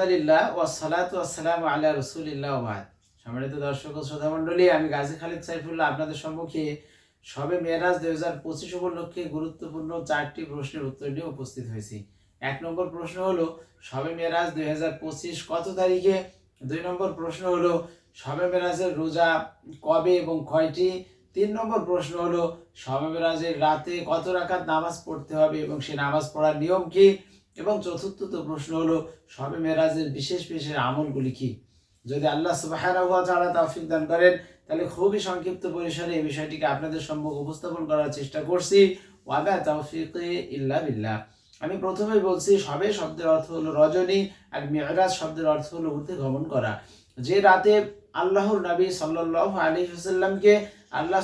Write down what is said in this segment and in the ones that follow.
আলহামদুলিল্লাহ ওয়াসালাতু ওয়াসসালামু আলা রাসূলিল্লাহ ওয়া বাদ। সম্মানিত দর্শক ও শ্রোতা মণ্ডলী, আমি গাজী খালিদ সাইফুল্লাহ আপনাদের সম্মুখে সবে মেরাজ দুই হাজার পঁচিশ উপলক্ষে গুরুত্বপূর্ণ চারটি প্রশ্নের উত্তর নিয়ে উপস্থিত হয়েছি। এক নম্বর প্রশ্ন হলো, সবে মেরাজ দুই হাজার পঁচিশ কত তারিখে? দুই নম্বর প্রশ্ন হলো, সবে মেরাজের রোজা কবে এবং কয়টি? তিন নম্বর প্রশ্ন হলো, সবে মেরাজের রাতে কত রাকাত নামাজ পড়তে হবে এবং সেই নামাজ পড়ার নিয়ম কি? এবং চতুর্থ প্রশ্ন হলো, সবে মেরাজের বিশেষ বিশেষ আমলগুলি কি? যদি আল্লাহ সুবাহারা তাআলা তৌফিক দান করেন, তাহলে খুবই সংক্ষিপ্ত পরিসরে এই বিষয়টিকে আপনাদের সম্মুখ উপস্থাপন করার চেষ্টা করছি। ওয়াবা তৌফিক ইল্লা বিল্লাহ। আমি প্রথমেই বলছি, সবে শব্দের অর্থ হলো রজনী, আর মেয়রাজ শব্দের অর্থ হলো উঠে গমন করা। যে রাতে আল্লাহর নবী সাল্লাল্লাহু আলাইহি ওয়াসাল্লামকে আল্লাহ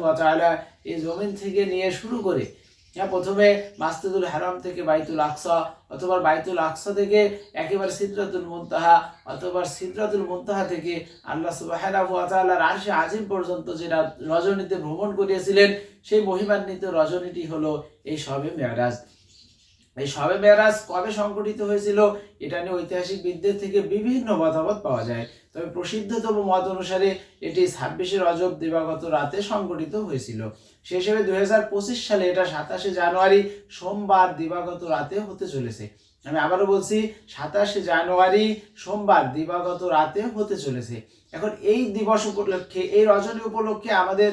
ওয়া এই জমিন থেকে নিয়ে শুরু করে প্রথমে মাস্তুদুল হারাম থেকে বাইতুল আকসা অথবা বাইতুল আকসা থেকে একেবারে সিদ্রাতুল মুন্তাহা অথবা সিদ্রাতুল মুন্তাহা থেকে আল্লাহ সুবাহর আরশে আজিম পর্যন্ত যে রজনীতে ভ্রমণ করিয়েছিলেন, সেই মহিমান্বিত রজনীটি হলো এই সবে মেয়ারাজ। এই সবে মেয়ারাজ কবে সংগঠিত হয়েছিল এটা নিয়ে ঐতিহাসিকবিদদের থেকে বিভিন্ন মতামত পাওয়া যায়। তবে প্রসিদ্ধতম মত অনুসারে এটি ছাব্বিশে রজব দিবাগত রাতে সংগঠিত হয়েছিল। সে হিসেবে দু হাজার পঁচিশ সালে এটা সাতাশে জানুয়ারি সোমবার দিবাগত রাতে হতে চলেছে। আমি আবারও বলছি, সাতাশে জানুয়ারি সোমবার দিবাগত রাতে হতে চলেছে। এখন এই দিবস উপলক্ষে, এই রজনী উপলক্ষে আমাদের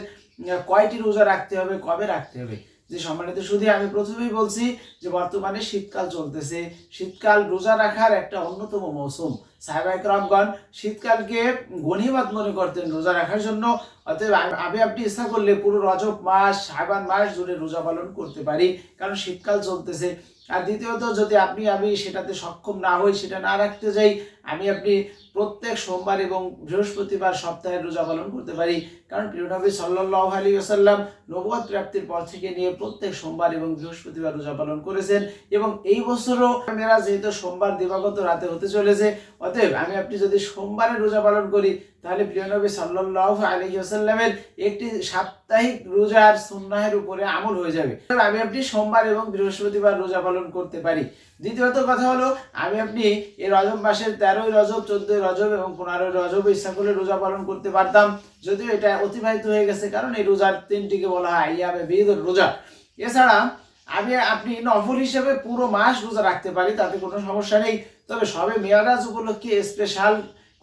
কয়টি রোজা রাখতে হবে, কবে রাখতে হবে? যে সম্মানিত শুধু আমি প্রথমেই বলছি যে বর্তমানে শীতকাল চলতেছে। শীতকাল রোজা রাখার একটা অন্যতম মৌসুম। সাহেবাইকরামগণ শীতকালকে গণিবাদ মনে করতেন রোজা রাখার জন্য। অতএব আমি- আপনি ইচ্ছা করলে পুরো রজব মাস সাবান মাস জুড়ে রোজা পালন করতে পারি। কারণ শীতকাল চলতেছে। আর দ্বিতীয়ত, যদি আপনি, আমি সেটাতে সক্ষম না হই, সেটা না রাখতে যাই আমি আপনি প্রত্যেক সোমবার এবং বৃহস্পতিবার সপ্তাহে রোজা পালন করতে পারি। কারণ প্রিয়নবী সাল্লাহ আলী আসাল্লাম নবুয়াদ প্রাপ্তির পর থেকে নিয়ে প্রত্যেক সোমবার এবং বৃহস্পতিবার রোজা পালন করেছেন এবং এই বছরও মেয়েরা যেহেতু সোমবার দিবাগত রাতে হতে চলেছে, অতএব আমি আপনি যদি সোমবারে রোজা পালন করি তাহলে প্রিয়নবী সাল্লাহ আলী আসাল্লামের একটি সাপ্তাহিক রোজার সুন্নাহের উপরে আমল হয়ে যাবে। আমি আপনি সোমবার এবং বৃহস্পতিবার রোজা পালন করতে পারি। দ্বিতীয়ত কথা হলো, আমি আপনি এই রজব মাসের তেরোই রজব, চোদ্দই রজব এবং পনেরোই রজব ইচ্ছা করলে রোজা পালন করতে পারতাম। যদিও এটা অতিবাহিত হয়ে গেছে, কারণ এই রোজার তিনটিকে বলা হয় আইয়ামে বিদর রোজা। এছাড়া আমি, আপনি নফল হিসেবে পুরো মাস রোজা রাখতে পারি, তাতে কোনো সমস্যা নেই। তবে সবে মেয়ারাজ উপলক্ষে স্পেশাল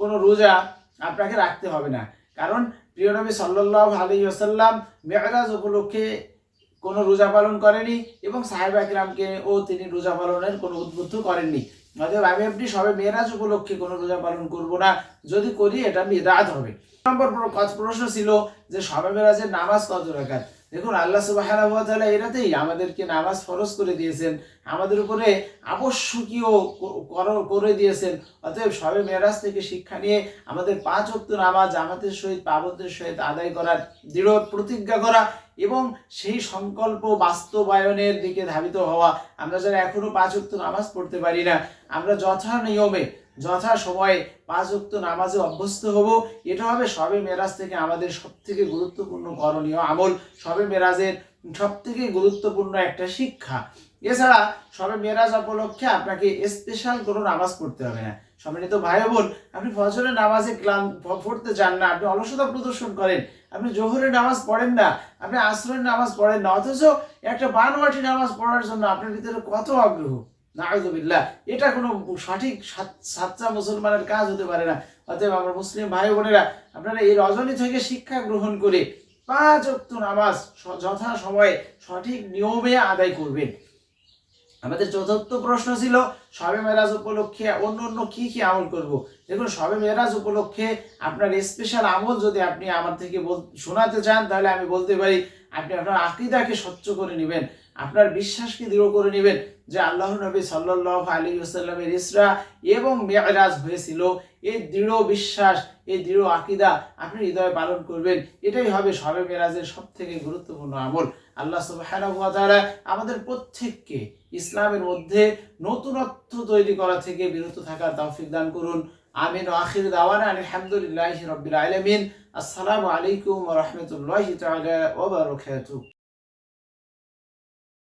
কোনো রোজা আপনাকে রাখতে হবে না। কারণ প্রিয় নবী সাল্লাহ আলী আসাল্লাম মেহরাজ উপলক্ষে কোনো রোজা পালন করেনি এবং সাহেব আকরামকে ও তিনি রোজা পালনের কোনো উদ্বুদ্ধ করেননি। অতএব আমি আপনি সবে মেয়েরাজ উপলক্ষে কোনো রোজা পালন করব না। যদি করি এটা মেয়েরাজ হবে। নম্বর প্র- প্রশ্ন ছিল যে সবে মেয়েরাজের নামাজ কত রাখাত দেখুন, আল্লাহ তাআলা এরাতেই আমাদেরকে নামাজ ফরজ করে দিয়েছেন, আমাদের উপরে আবশ্যকীয় কর- দিয়েছেন। অতএব সবে মেরাজ থেকে শিক্ষা নিয়ে আমাদের পাঁচ অক্ত নামাজ জামাতের সহিত পাবতের সহিত আদায় করার দৃঢ় প্রতিজ্ঞা করা এবং সেই সংকল্প বাস্তবায়নের দিকে ধাবিত হওয়া। আমরা যারা এখনও পাঁচ অক্ত নামাজ পড়তে পারি না। আমরা যথা নিয়মে যথা সময়ে পাঁচ অক্ত নামাজে অভ্যস্ত হব। এটা হবে সবে মেরাজ থেকে আমাদের সব থেকে গুরুত্বপূর্ণ করণীয় আমল। সবে মেরাজের সব থেকে গুরুত্বপূর্ণ একটা শিক্ষা। এছাড়া সবে মেরাজ উপলক্ষে আপনাকে স্পেশাল কোনো নামাজ পড়তে হবে না। সম্মানিত ভাই বোন, আপনি ফজরের নামাজে ক্লান্ত পড়তে চান না। আপনি অলসতা প্রদর্শন করেন। আপনি জোহরের নামাজ পড়েন না। আপনি আশ্রয়ের নামাজ পড়েন না। অথচ একটা বানওয়াটি নামাজ পড়ার জন্য আপনার ভিতরে কত আগ্রহ। নাউজুবিল্লাহ এটা কোনো সঠিক সাচ্চা মুসলমানের কাজ হতে পারে না। অতএব আমরা মুসলিম ভাই বোনেরা, আপনারা এই রজনী থেকে শিক্ষা গ্রহণ করে পাঁচ অক্ত নামাজ যথা সময়ে সঠিক নিয়মে আদায় করবেন। আমাদের চতুর্থ প্রশ্ন ছিল, সবে মেরাজ উপলক্ষে অন্য অন্য কি কি আমল করব? দেখুন, সবে মেরাজ উপলক্ষে আপনার স্পেশাল আমল যদি আপনি আমার থেকে শোনাতে চান, তাহলে আমি বলতে পারি, আপনি আপনার আকিদাকে স্বচ্ছ করে নেবেন, আপনার বিশ্বাসকে দৃঢ় করে নেবেন যে আল্লাহ নবী সাল্লাহ আলী আসাল্লামের ইসরা এবং মেয়ারাজ হয়েছিল। এই দৃঢ় বিশ্বাস, এই দৃঢ় আকিদা আপনি হৃদয়ে পালন করবেন। এটাই হবে সবে মেরাজের সব থেকে গুরুত্বপূর্ণ আমল। আল্লাহ ওয়া তাআলা আমাদের প্রত্যেককে ইসলামের মধ্যে নতুনত্ব তৈরি করা থেকে বিরত থাকার তৌফিক দান করুন। আমিন। আখির দাওয়ানা আলহামদুলিল্লাহি রাব্বিল আলামিন। আসসালামু আলাইকুম রাহমাতুল্লাহি তাআলা ওয়া বারাকাতুহু।